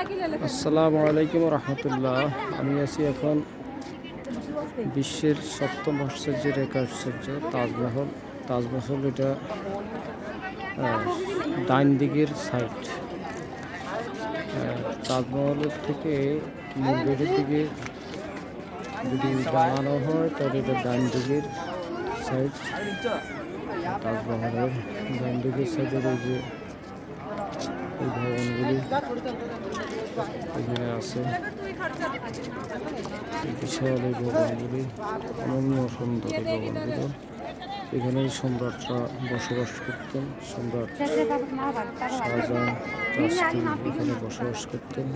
আসসালামু আলাইকুম রহমতুল্লাহ। আমি আছি এখন বিশ্বের সপ্তম ভাস্কর্যের এক আশ্চর্য তাজমহল। তাজমহল এটা ডাইন দিকের সাইড তাজমহলের থেকে গেটের দিকে যদি বানানো হয়, তাহলে এটা ডাইন দিকের সাইড তাজমহলের ডাইন দিকের সাইডের যে ভবনগুলি এখানে আছে। বিশাল এই অনন্য সুন্দর এই ভবনগুলো এখানে সম্রাটরা বসবাস করতেন, সম্রাট শাহজাহান এখানে বসবাস করতেন।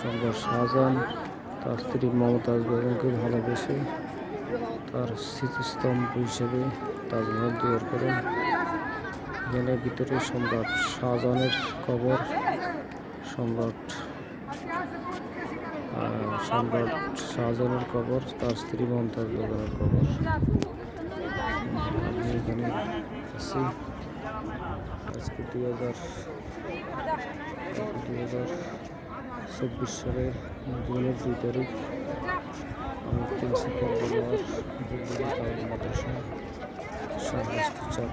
সম্রাট শাহজাহান তার স্ত্রী মমতাজ বেগমকে ভালোবেসে তার স্মৃতিস্তম্ভ হিসেবে তাজমহল তৈরি করেন। এখানে ভিতরে সম্রাট শাহজাহানের কবর, সম্রাট সম্রাট শাহজাহানের কবর, তার স্ত্রী মমতাজ বেগমের কবর। আমি এখানে আছি। আজকে দুই হাজার দুই হাজার চব্বিশ সালের জুনের দুই তারিখ। আমি প্রিন্সিপাল বলার মাদ্রাসা সমস্ত চাপ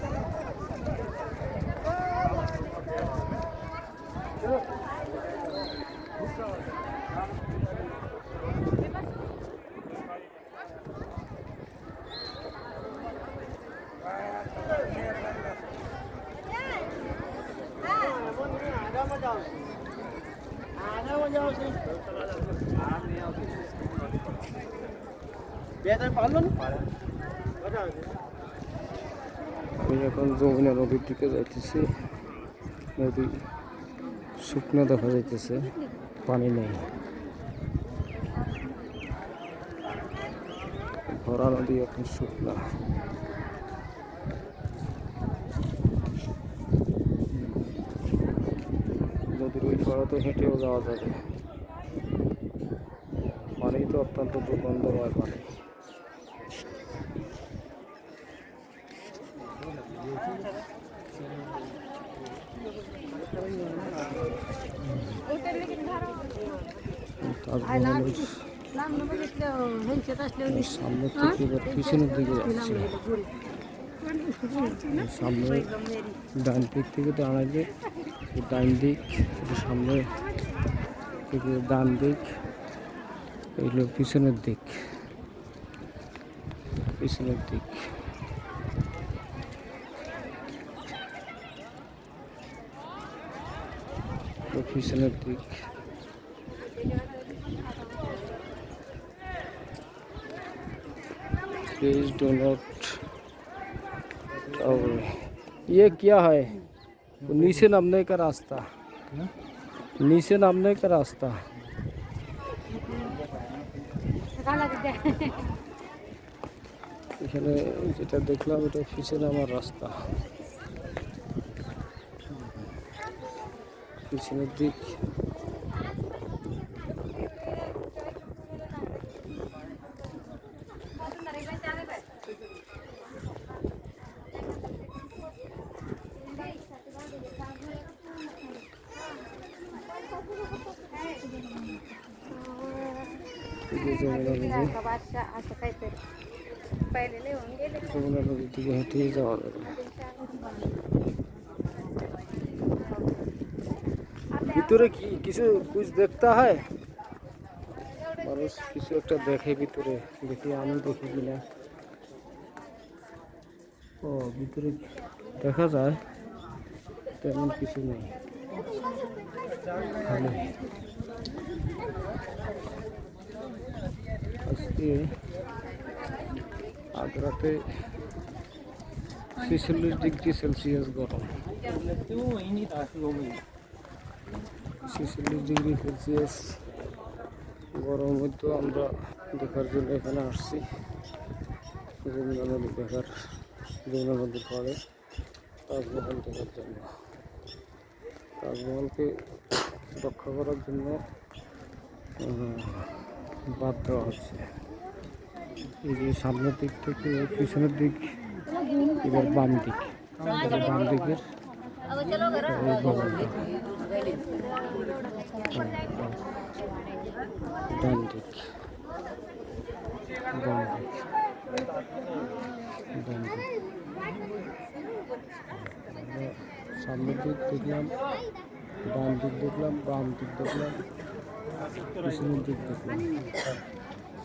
আমি এখন যমুনা নদীর দিকে যাইতেছি। নদী শুকনো দেখা যাইতেছে, পানি নেই। ভরা নদী এখন শুকনা। নদীর ওই পাড়া তো হেঁটেও যাওয়া যাবে। পানি তো অত্যন্ত দুর্গন্ধময় পানি সামনে থেকে পিছনের দিকে যাচ্ছে। সামনে ডান দিক থেকে ডান দিক ডান দিক সামনে থেকে ডান দিক এগুলো পিছনের দিক। পিছনের দিক। পিছনের দিক। Please do not नॉट ये क्या है वो नीचे नामने का रास्ता नीचे नामने का रास्ता এখানে যেটা দেখলাম এটা পিছনে নামার রাস্তা পিছনের দিক पहिले लिहून गेले যমুনা নদীর দিকে হেঁটেই যাওয়া যাবে ভিতরে কি কিছু কুছ দেখতে হয় মানুষ কিছু একটা দেখে ভিতরে দেখি আমি দেখি কিনা ও ভিতরে দেখা যায় তেমন কিছু নেই আজ রাতে ছেচল্লিশ ডিগ্রি সেলসিয়াস গরম। ছেচল্লিশ ডিগ্রি সেলসিয়াস গরম মধ্যে আমরা দেখার জন্য এখানে আসছি। যমুনা নদী দেখার যমুনা নদীর পাড়ে তাজমহল দেখার জন্য। তাজমহলকে রক্ষা করার জন্য বাদ দেওয়া হচ্ছে। এই যে সামনের দিক থেকে পিছনের দিক, এবার বাম দিক। বাম দিকের ডান দিক। সামনের দিক দেখলাম, ডান দিক দেখলাম, বাম দিক দেখলাম, পিছনের দিক দেখলাম।